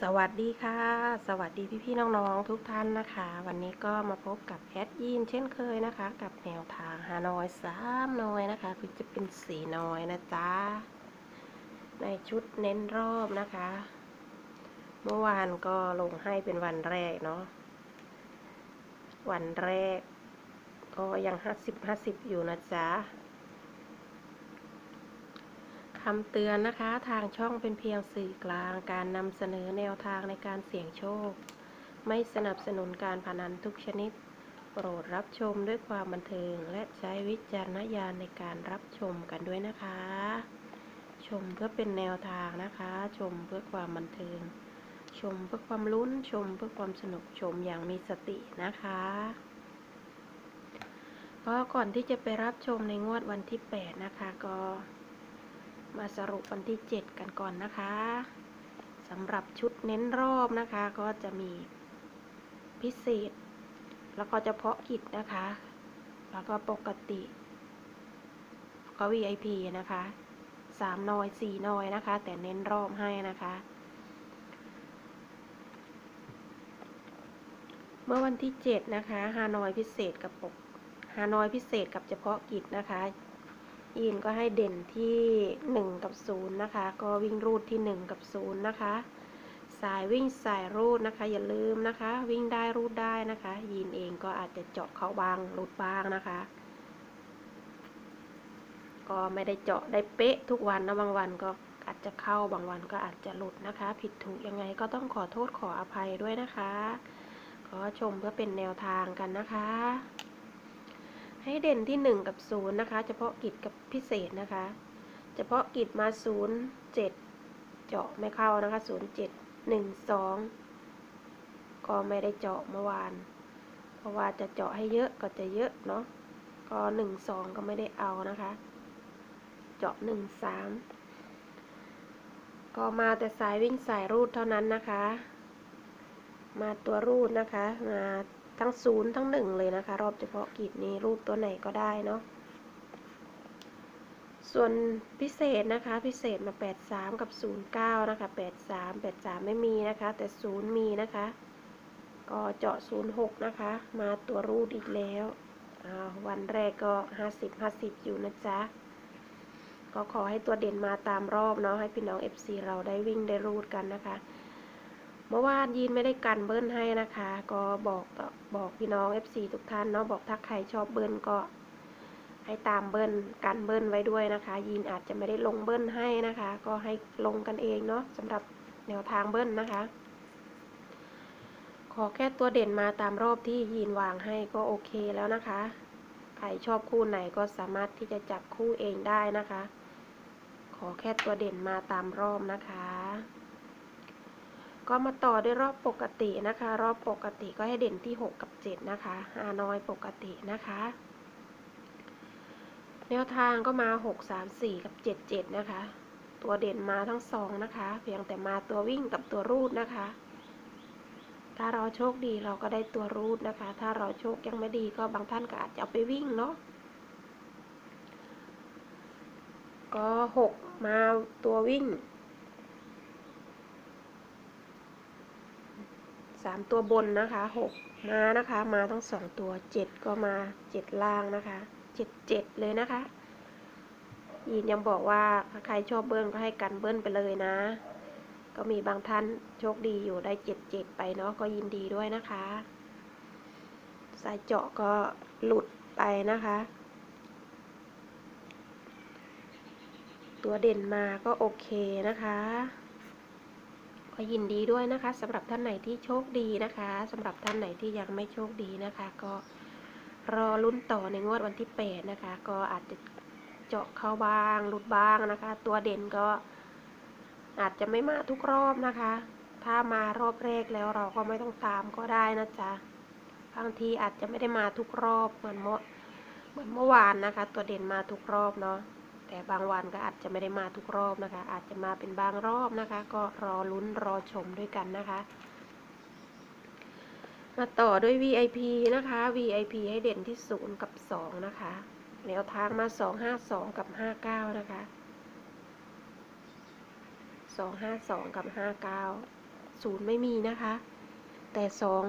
สวัสดีค่ะ สวัสดีพี่ๆน้องๆ ทุกท่านนะคะ วันนี้ก็มาพบกับแอดยินเช่นเคยนะคะ กับแนวทางฮานอยสามนอยนะคะ คือจะเป็นสีนอยนะจ๊ะ ในชุดเน้นรอบนะคะ เมื่อวานก็ลงให้เป็นวันแรกเนาะวันแรก ก็ยังห้าสิบห้าสิบอยู่นะจ๊ะ คำเตือนนะคะ ทางช่องเป็นเพียงสื่อกลาง การนำเสนอแนวทางในการเสี่ยงโชค ไม่สนับสนุนการพนันทุกชนิด โปรดรับชมด้วยความบันเทิง และใช้วิจารณญาณในการรับชมกันด้วยนะคะ ชมเพื่อเป็นแนวทางนะคะ ชมเพื่อความบันเทิง ชมเพื่อความลุ้น ชมเพื่อความสนุก ชมอย่างมีสตินะคะก็ก่อนที่จะไปรับชมในงวดวันที่ 8 นะคะ ก็ มาสรุปวันที่ 7 กันก่อนนะคะสำหรับชุดเน้นรอบนะคะ ก็จะมีพิเศษ แล้วก็เฉพาะกิจนะคะ แล้วก็ปกติก็ VIP นะคะสามนอยสี่นอยนะคะ แต่เน้นรอบให้นะคะ เมื่อวันที่ 7 นะคะฮานอยพิเศษกับปกฮานอยพิเศษกับเฉพาะกิจนะคะ ยีนก็ให้เด่นที่ 1 กับ 0 นะคะ ก็วิ่งรูดที่ 1 กับ 0 นะคะ สายวิ่งสายรูดนะคะ อย่าลืมนะคะ วิ่งได้รูดได้นะคะ ยีนเองก็อาจจะเจาะเข้าบางรูดบ้างนะคะ ก็ไม่ได้เจาะได้เป๊ะทุกวันนะบางวันก็อาจจะเข้าบางวันก็อาจจะหลุดนะคะ ผิดถูกยังไงก็ต้องขอโทษขออภัยด้วยนะคะ ขอชมเพื่อเป็นแนวทางกันนะคะ ให้เด่นที่ 1 กับ 0 นะคะ เฉพาะกิจกับพิเศษนะคะ เฉพาะกิจมา 0 7 เจาะไม่เข้านะคะ 0 7 1 2 ก็ไม่ได้เจาะเมื่อวาน เพราะว่าจะเจาะให้เยอะก็จะเยอะเนาะ ก็ 1 2 ก็ไม่ได้เอานะคะ เจาะ 1 3 ก็มาแต่สายวิ่งสายรูดเท่านั้นนะคะ มาตัวรูดนะคะ มา ทั้งศูนย์ทั้งหนึ่งเลยนะคะ รอบเฉพาะกิจนี้รูปตัวไหนก็ได้เนาะส่วนพิเศษนะคะพิเศษมา 83 กับ 09 นะคะ 83 83 ไม่มีนะคะ แต่ 0 มีนะคะ ก็เจาะ 06 นะคะ มาตัวรูดอีกแล้ววันแรกก็ 50 50 อยู่นะจ๊ะ ก็ขอให้ตัวเด่นมาตามรอบเนาะให้พี่น้อง FC เราได้วิ่งได้รูดกันนะคะ เมื่อวานยีนไม่ได้กันเบิ้ลให้นะคะ ก็บอกบอกพี่น้อง FC ทุกท่านเนาะบอกถ้าใครชอบเบิ้ลก็ให้ตามเบิ้ลกันเบิ้ลไว้ด้วยนะคะ ยีนอาจจะไม่ได้ลงเบิ้ลให้นะคะ ก็ให้ลงกันเองเนาะสำหรับแนวทางเบิ้ลนะคะ ขอแค่ตัวเด่นมาตามรอบที่ยีนวางให้ก็โอเคแล้วนะคะ ใครชอบคู่ไหนก็สามารถที่จะจับคู่เองได้นะคะ ขอแค่ตัวเด่นมาตามรอบนะคะ ก็มาต่อด้วยรอบปกตินะคะ รอบปกติก็ให้เด่นที่ 6 กับ 7 นะคะฮานอยปกตินะคะ แนวทางก็มา 6 3 4 กับ 7 7 นะคะ ตัวเด่นมาทั้งสองนะคะ เพียงแต่มาตัววิ่งกับตัวรูดนะคะ ถ้าเราโชคดีเราก็ได้ตัวรูดนะคะ ถ้าเราโชคยังไม่ดีก็บางท่านก็อาจจะเอาไปวิ่งเนาะก็หกมาตัววิ่ง สามตัวบนนะคะหกมานะคะ มาทั้งสองตัวเจ็ดก็มาเจ็ดล่างนะคะเจ็ดเจ็ดเลยนะคะยินยังบอกว่าใครชอบเบิ้ลก็ให้กันเบิ้ลไปเลยนะ ก็มีบางท่านโชคดีอยู่ได้เจ็ดเจ็ดไปเนาะก็ยินดีด้วยนะคะ สายเจาะก็หลุดไปนะคะ ตัวเด่นมาก็โอเคนะคะ ยินดีด้วยนะคะสำหรับท่านไหนที่โชคดีนะคะสำหรับท่านไหนที่ยังไม่โชคดีนะคะ ก็รอลุ้นต่อในงวดวันที่8นะคะ ก็อาจจะเจาะเข้าบ้างหลุดบ้างนะคะ ตัวเด่นก็อาจจะไม่มาทุกรอบนะคะ ถ้ามารอบแรกแล้วเราก็ไม่ต้องตามก็ได้นะจ๊ะบางทีอาจจะไม่ได้มาทุกรอบเหมือนเมื่อเหมือนเมื่อวานนะคะ ตัวเด่นมาทุกรอบเนาะ แต่บางวันก็อาจจะไม่ได้มาทุกรอบนะคะ อาจจะมาเป็นบางรอบนะคะ ก็รอลุ้นรอชมด้วยกันนะคะ มาต่อด้วย VIP นะคะ VIP ให้เด่นที่ 0 กับ 2 นะคะแนวทางมา 252 กับ 59 นะคะ 252 กับ 59ศูนย์ไม่มีนะคะ แต่สอง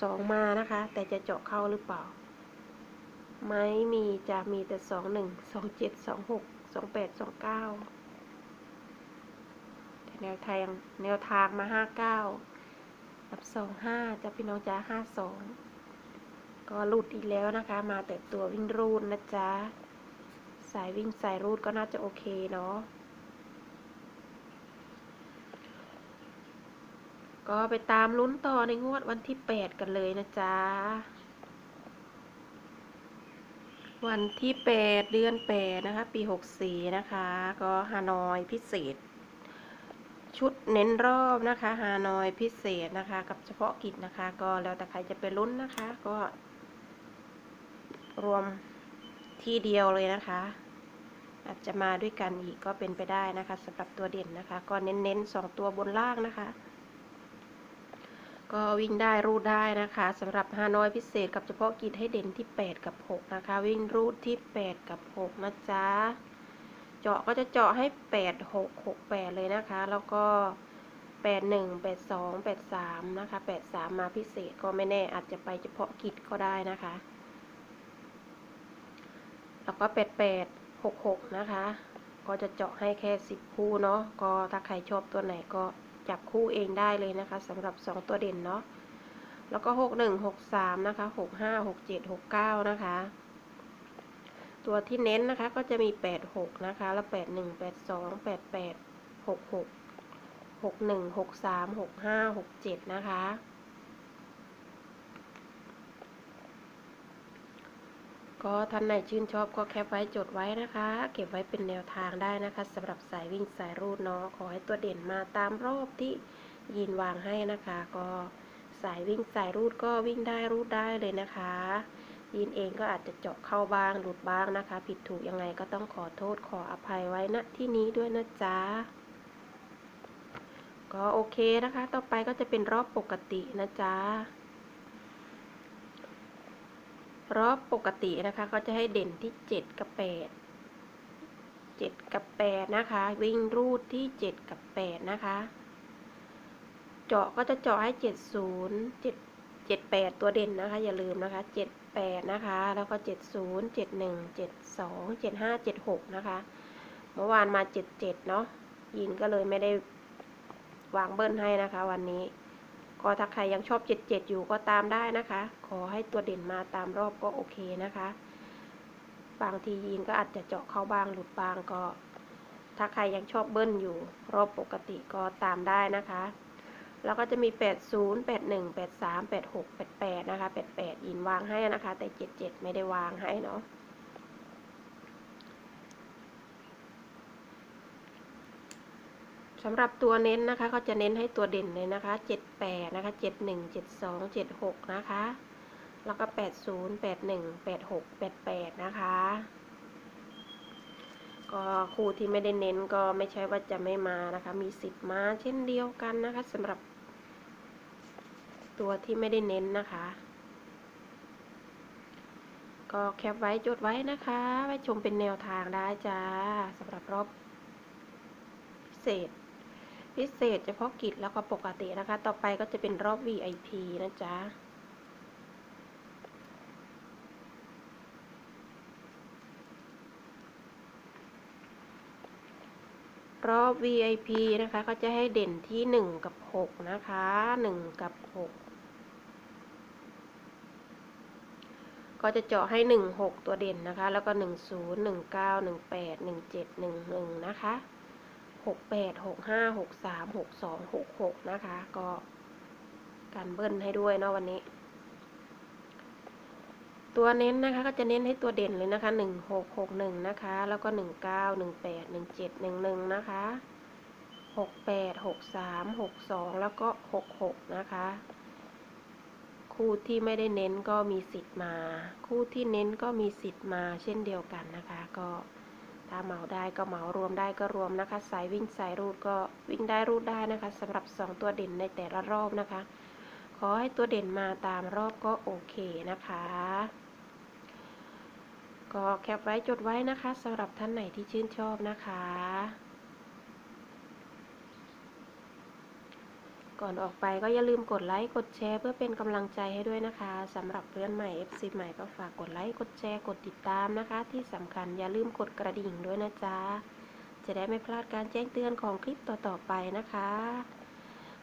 สองมานะคะ แต่จะเจาะเข้าหรือเปล่า ไม่มีจะมีแต่สองหนึ่งสองเจ็ดสองหกสองแปดสองเก้าแต่แนวทางแนวทางมาห้าเก้ากับสองห้าจะพี่น้องจ้าห้าสองก็รูดอีกแล้วนะคะ มาแต่ตัววิ่งรูดนะจ๊ะสายวิ่งสายรูดก็น่าจะโอเคเนาะก็ไปตามลุ้นต่อในงวดวันที่ 8 กันเลยนะจ๊ะ วันที่ 8 เดือน 8 นะคะ ปี 64 นะคะ ก็ฮานอยพิเศษ ชุดเน้นรอบนะคะฮานอยพิเศษนะคะ กับเฉพาะกิจนะคะ ก็แล้วแต่ใครจะไปลุ้นนะคะ ก็ รวมที่เดียวเลยนะคะ อาจจะมาด้วยกันอีกก็เป็นไปได้นะคะสำหรับตัวเด่นนะคะ ก็เน้นๆสองตัวบนล่างนะคะ ก็วิ่งได้รูดได้นะคะสำหรับฮานอยพิเศษกับเฉพาะกิจให้เด่นที่ 8 กับ 6 นะคะ วิ่งรูดที่ 8 กับ 6 นะจ๊ะ เจาะก็จะเจาะให้ 8 6 6 8 เลยนะคะ แล้วก็ 8 1 8 2 8 3 นะคะ 8 3 มาพิเศษก็ไม่แน่อาจจะไปเฉพาะกิจก็ได้นะคะ แล้วก็ 8 8 6 6 นะคะ ก็จะเจาะให้แค่ 10 คู่เนาะก็ถ้าใครชอบตัวไหนก็ จับคู่เองได้เลยนะคะสำหรับ 2 ตัวเด่นเนาะแล้วก็ 6 1 6 3 นะคะ 6 5 6 7 6 9 นะคะ ตัวที่เน้นนะคะก็จะมี 8 6 นะคะ แล้ว 8 1 8 2 8 8 6 6 6 1 6 3 6 5 6 7 นะคะ ก็ท่านไหนชื่นชอบก็แคปไว้จดไว้นะคะ เก็บไว้เป็นแนวทางได้นะคะสำหรับสายวิ่งสายรูดเนาะขอให้ตัวเด่นมาตามรอบที่ยินวางให้นะคะ ก็สายวิ่งสายรูดก็วิ่งได้รูดได้เลยนะคะยินเองก็อาจจะเจาะเข้าบ้างหลุดบ้างนะคะ ผิดถูกยังไงก็ต้องขอโทษขออภัยไว้ณที่นี้ด้วยนะจ๊ะก็โอเคนะคะ ต่อไปก็จะเป็นรอบปกตินะจ๊ะ รอบปกตินะคะก็จะให้เด่นที่ 7 กับ 8 7 กับ 8 นะคะ วิ่งรูดที่ 7 กับ 8 นะคะ เจาะก็จะเจาะให้ 70 7 78 ตัวเด่นนะคะ อย่าลืมนะคะ 78 นะคะ แล้วก็ 70 71 72 75 76 นะคะ เมื่อวานมา 77 เนาะยินก็เลยไม่ได้วางเบิ้ลให้นะคะวันนี้ ก็ถ้าใครยังชอบ 77 อยู่ก็ตามได้นะคะ ขอให้ตัวเด่นมาตามรอบก็โอเคนะคะ บางทียีนก็อาจจะเจาะเข้าบางหลุดบางก็ ถ้าใครยังชอบเบิ้ลอยู่ รอบปกติก็ตามได้นะคะ แล้วก็จะมี 80 81 83 86 88 นะคะ 88 ยินวางให้นะคะ แต่ 77 ไม่ได้วางให้เนาะ สำหรับตัวเน้นนะคะก็จะเน้นให้ตัวเด่นเลยนะคะ 78 นะคะ 71 72 76 นะคะ แล้วก็ 80 81 86 88 นะคะ ก็คู่ที่ไม่ได้เน้นก็ไม่ใช่ว่าจะไม่มานะคะ มีสิทธิ์มาเช่นเดียวกันนะคะสำหรับตัวที่ไม่ได้เน้นนะคะ ก็แคปไว้จดไว้นะคะ ไว้ชมเป็นแนวทางได้จ้าสำหรับรอบพิเศษ พิเศษเฉพาะกิจแล้วก็ปกตินะคะ ต่อไปก็จะเป็นรอบ VIP นะจ๊ะรอบ VIP นะคะ ก็จะให้เด่นที่ 1 กับ 6 นะคะ 1 กับ 6 ก็จะเจาะให้ 1 6 ตัวเด่นนะคะ แล้วก็ 1 0 1 9 1 8 1 7 1 1 นะคะ 6 8 6 5 6 3 6 2 6 6 นะคะ ก็การเบิ้ลให้ด้วยเนาะวันนี้ ตัวเน้นนะคะก็จะเน้นให้ตัวเด่นเลยนะคะ 1 6 6 1 นะคะ แล้วก็ 1 9 1 8 1 7 1 1 นะคะ 6 8 6 3 6 2 แล้วก็ 6 6 นะคะ คู่ที่ไม่ได้เน้นก็มีสิทธิ์มา คู่ที่เน้นก็มีสิทธิ์มาเช่นเดียวกันนะคะ ก็ ถ้าเหมาได้ก็เหมารวมได้ก็รวมนะคะ สายวิ่งสายรูดก็วิ่งได้รูดได้นะคะสำหรับ 2 ตัวเด่นในแต่ละรอบนะคะ ขอให้ตัวเด่นมาตามรอบก็โอเคนะคะ ก็แคปไว้จดไว้นะคะสำหรับท่านไหนที่ชื่นชอบนะคะ ก่อนออกไปก็อย่าลืมกดไลค์กดแชร์เพื่อเป็นกำลังใจให้ด้วยนะคะสำหรับเพื่อนใหม่ FC ใหม่ก็ฝากกดไลค์กดแชร์กดติดตามนะคะ ที่สำคัญอย่าลืมกดกระดิ่งด้วยนะจ๊ะจะได้ไม่พลาดการแจ้งเตือนของคลิปต่อๆไปนะคะ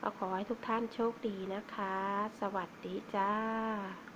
ก็ขอให้ทุกท่านโชคดีนะคะ สวัสดีจ้า